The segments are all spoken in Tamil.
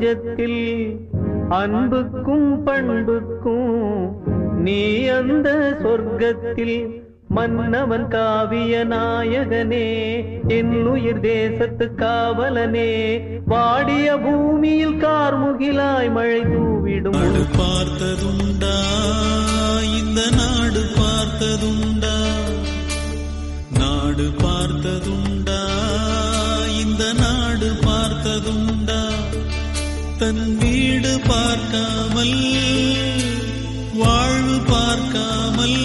நெஞ்சத்தில் அன்புக்கும் பண்புக்கும் நீ அந்த சொர்க்கத்தில் மன்னவன் காவிய நாயகனே என்னுயிர் தேசத்து காவலனே. வாடிய பூமியில் கார்முகிலாய் மழை தூவிடும். பார்த்ததுண்டா இந்த நாடு பார்த்ததுண்டா. நாடு பார்த்ததுண்டா இந்த நாடு பார்த்ததுண்டா. தன் வீடு பார்க்காமல் வாழ்வு பார்க்காமல்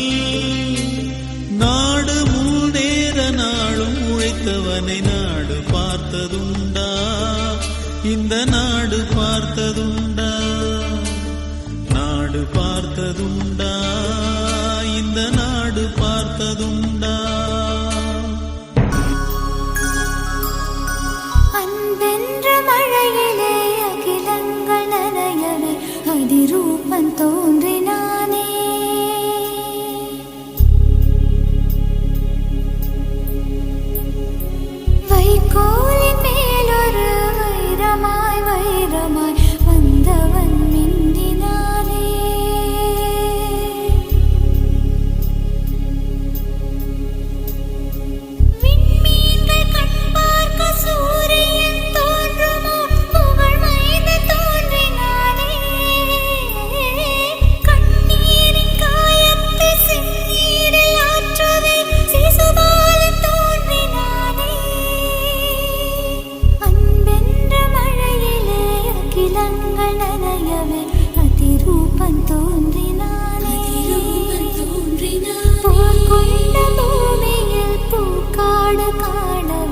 நாடு முன்னேற நாளும் உழைத்தவனை நாடு பார்த்ததுண்டா. இந்த நாடு பார்த்ததுண்டா. நாடு பார்த்ததுண்டா. இந்த நாடு பார்த்ததுண்டா.